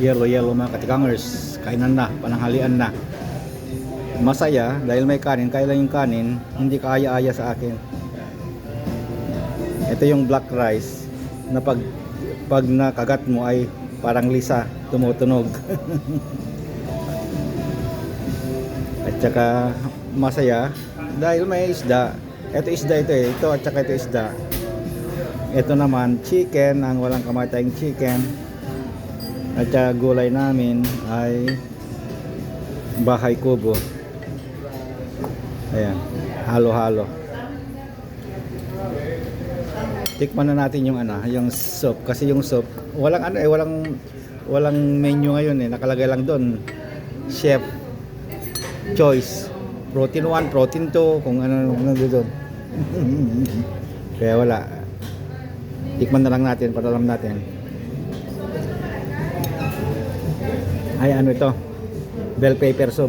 Yellow yellow mga katikangers. Kainan na, pananghalian na. Masaya dahil may kanin, kaya lang yung kanin, hindi kaaya-aya sa akin. Ito yung black rice na pag pag nakagat mo ay parang lisa, tumutunog. at saka masaya dahil may isda. Ito isda ito eh. Ito at saka ito isda. Ito naman chicken, ang walang kamatayang chicken. At saka gulay namin ay bahay kubo. Ayan, halo-halo. Tikman na natin yung ano, yung soup kasi yung soup walang ano eh, walang walang menu ngayon eh, nakalagay lang doon. Chef choice. Protein 1, protein 2, kung ano ano doon. Kaya wala. Tikman na lang natin para alam natin. Ay ano ito? Bell pepper soup.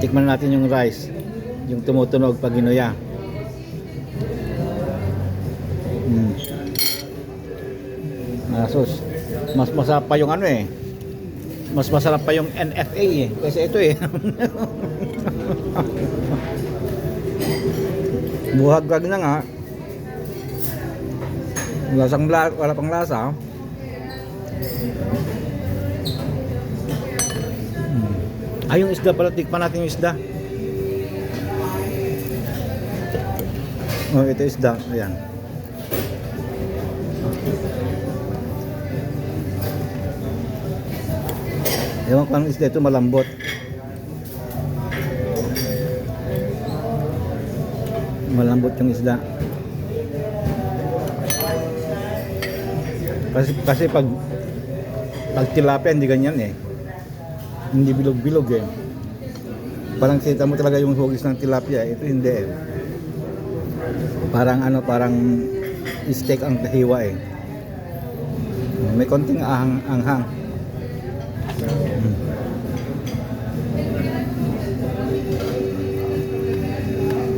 Tikman natin yung rice. Yung tumutunog pag ginuya. Mm. Asos. Mas masarap pa yung ano eh. Mas masarap pa yung NFA eh. Kasi ito eh. Buhagrag na nga. Lasang bla wala pang lasa. Hmm. Ay, yung isda pala. Tikman natin yung isda. Oh, ito isda. Ayan. Ewan ko anong isda ito malambot. Malambot yung isda. Kasi kasi pag pag tilapia hindi ganyan eh. Hindi bilog-bilog eh. Parang kita mo talaga yung hugis ng tilapia, ito hindi eh. Parang ano, parang steak ang hiwa eh. May konting ahang anghang. Mm.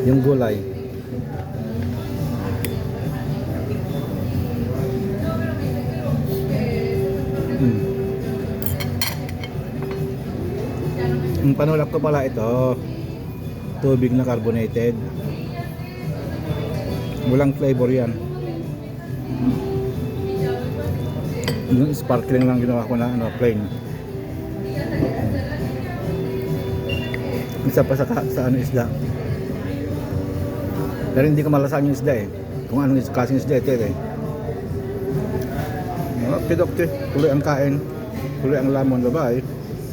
Yung gulay. Ang panulak ko pala ito, tubig na carbonated. Walang flavor yan. Yung sparkling lang ginawa ko na ano, plain. Isa pa sa, sa ano isda. Pero hindi ko malasahan yung isda eh. Kung anong klaseng isda ito eh. Okay, dokte. Tuloy ang kain. Tuloy ang lamon. Bye-bye.